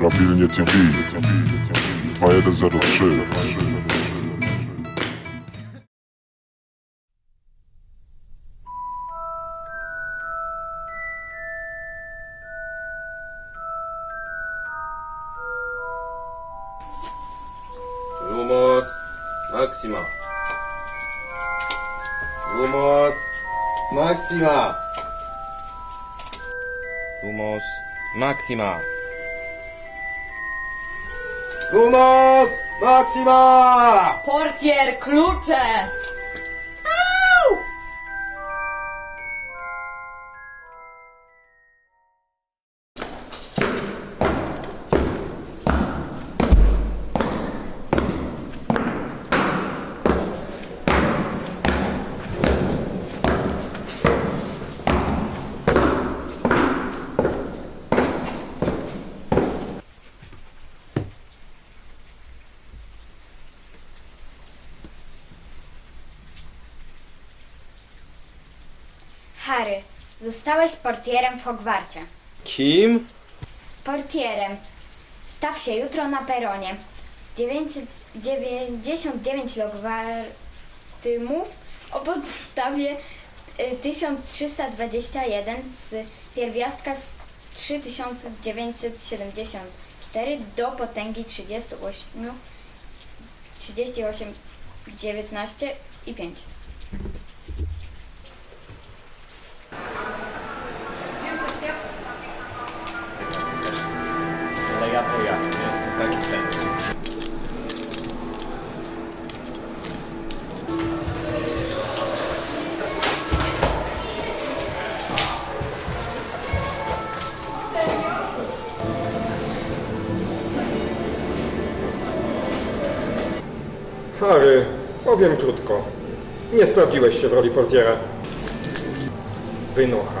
Stabilnie TV 2103 Lumos Maxima. Lumos Maxima. Lumos Maxima. Lumos Maxima! Portier, klucze! Harry, zostałeś portierem w Hogwarcie. Kim? Portierem. Staw się jutro na peronie. 999 logwartymów o podstawie y, 1321 z pierwiastka z 3974 do potęgi 38, 38, 19 i 5. Harry, powiem krótko. Nie sprawdziłeś się w roli portiera. Wynocha.